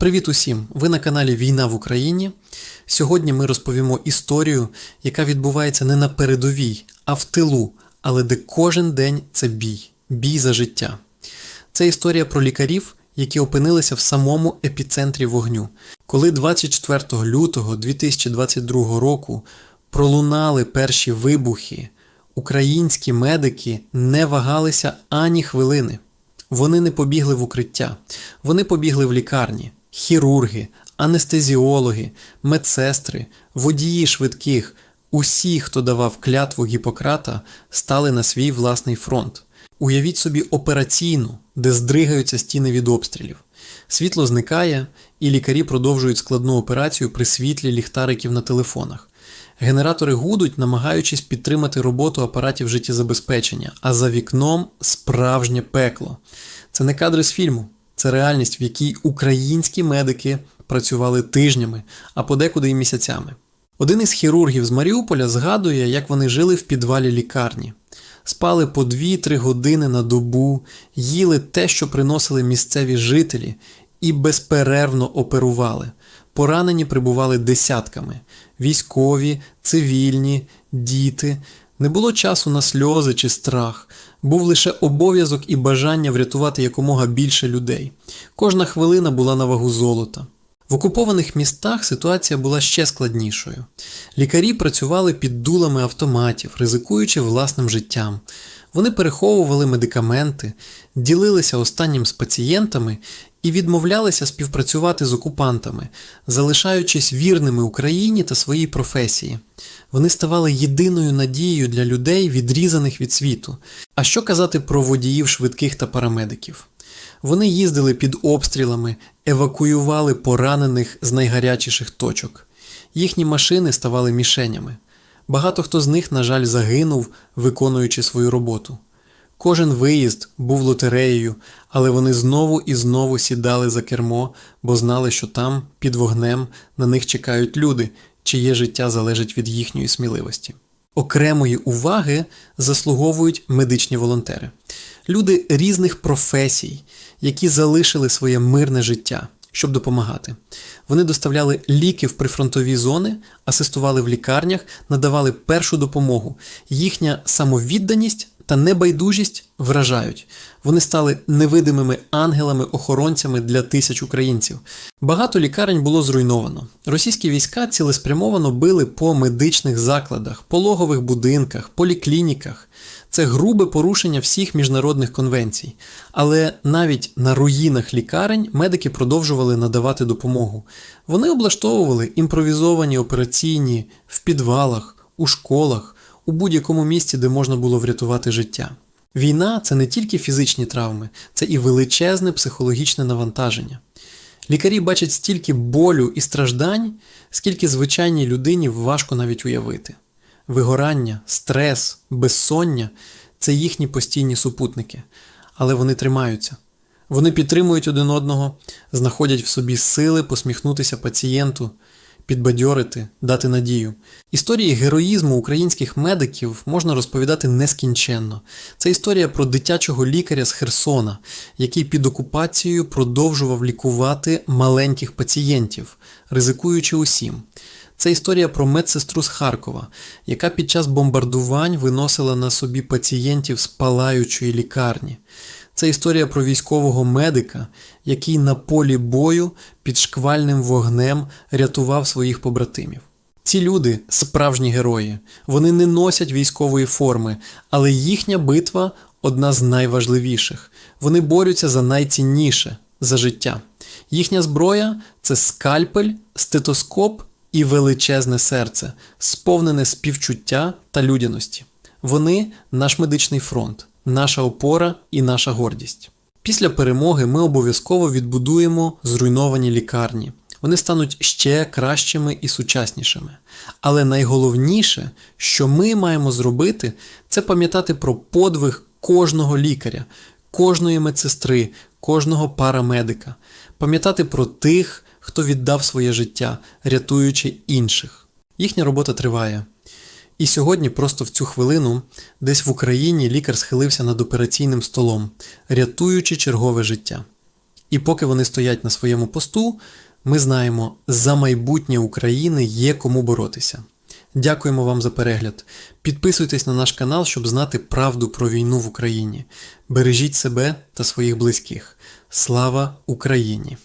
Привіт усім! Ви на каналі Війна в Україні. Сьогодні ми розповімо історію, яка відбувається не на передовій, а в тилу, але де кожен день це бій, бій за життя. Це історія про лікарів, які опинилися в самому епіцентрі вогню. Коли 24 лютого 2022 року пролунали перші вибухи, українські медики не вагалися ані хвилини. Вони не побігли в укриття, вони побігли в лікарні, хірурги, анестезіологи, медсестри, водії швидких, усі, хто давав клятву Гіппократа, стали на свій власний фронт. Уявіть собі операційну, де здригаються стіни від обстрілів. Світло зникає, і лікарі продовжують складну операцію при світлі ліхтариків на телефонах. Генератори гудуть, намагаючись підтримати роботу апаратів життєзабезпечення, а за вікном справжнє пекло. Це не кадри з фільму, це реальність, в якій українські медики працювали тижнями, а подекуди і місяцями. Один із хірургів з Маріуполя згадує, як вони жили в підвалі лікарні. Спали по 2-3 години на добу, їли те, що приносили місцеві жителі, і безперервно оперували. Поранені прибували десятками: військові, цивільні, діти. Не було часу на сльози чи страх, був лише обов'язок і бажання врятувати якомога більше людей. Кожна хвилина була на вагу золота. В окупованих містах ситуація була ще складнішою. Лікарі працювали під дулами автоматів, ризикуючи власним життям. Вони переховували медикаменти, ділилися останнім з пацієнтами і відмовлялися співпрацювати з окупантами, залишаючись вірними Україні та своїй професії. Вони ставали єдиною надією для людей, відрізаних від світу. А що казати про водіїв швидких та парамедиків? Вони їздили під обстрілами, евакуювали поранених з найгарячіших точок. Їхні машини ставали мішенями. Багато хто з них, на жаль, загинув, виконуючи свою роботу. Кожен виїзд був лотереєю, але вони знову і знову сідали за кермо, бо знали, що там, під вогнем, на них чекають люди, чиє життя залежить від їхньої сміливості. Окремої уваги заслуговують медичні волонтери, люди різних професій, які залишили своє мирне життя, щоб допомагати. Вони доставляли ліки в прифронтові зони, асистували в лікарнях, надавали першу допомогу. Їхня самовідданість та небайдужість вражають. Вони стали невидимими ангелами-охоронцями для тисяч українців. Багато лікарень було зруйновано. Російські війська цілеспрямовано били по медичних закладах, пологових будинках, поліклініках. Це грубе порушення всіх міжнародних конвенцій. Але навіть на руїнах лікарень медики продовжували надавати допомогу. Вони облаштовували імпровізовані операційні в підвалах, у школах у будь-якому місці, де можна було врятувати життя. Війна це не тільки фізичні травми, це і величезне психологічне навантаження. Лікарі бачать стільки болю і страждань, скільки звичайній людині важко навіть уявити. Вигорання, стрес, безсоння це їхні постійні супутники, але вони тримаються. Вони підтримують один одного, знаходять в собі сили посміхнутися пацієнту, підбадьорити, дати надію. Історії героїзму українських медиків можна розповідати нескінченно. Це історія про дитячого лікаря з Херсона, який під окупацією продовжував лікувати маленьких пацієнтів, ризикуючи усім. Це історія про медсестру з Харкова, яка під час бомбардувань виносила на собі пацієнтів з палаючої лікарні. Це історія про військового медика, який на полі бою під шквальним вогнем рятував своїх побратимів. Ці люди справжні герої, вони не носять військової форми, але їхня битва одна з найважливіших. Вони борються за найцінніше за життя. Їхня зброя це скальпель, стетоскоп і величезне серце, сповнене співчуття та людяності. Вони наш медичний фронт наша опора і наша гордість. Після перемоги ми обов'язково відбудуємо зруйновані лікарні. Вони стануть ще кращими і сучаснішими. Але найголовніше, що ми маємо зробити, це пам'ятати про подвиг кожного лікаря, кожної медсестри, кожного парамедика, пам'ятати про тих, хто віддав своє життя, рятуючи інших. Їхня робота триває. І сьогодні, просто в цю хвилину, десь в Україні лікар схилився над операційним столом, рятуючи чергове життя. І поки вони стоять на своєму посту, ми знаємо, за майбутнє України є кому боротися. Дякуємо вам за перегляд. Підписуйтесь на наш канал, щоб знати правду про війну в Україні. Бережіть себе та своїх близьких. Слава Україні!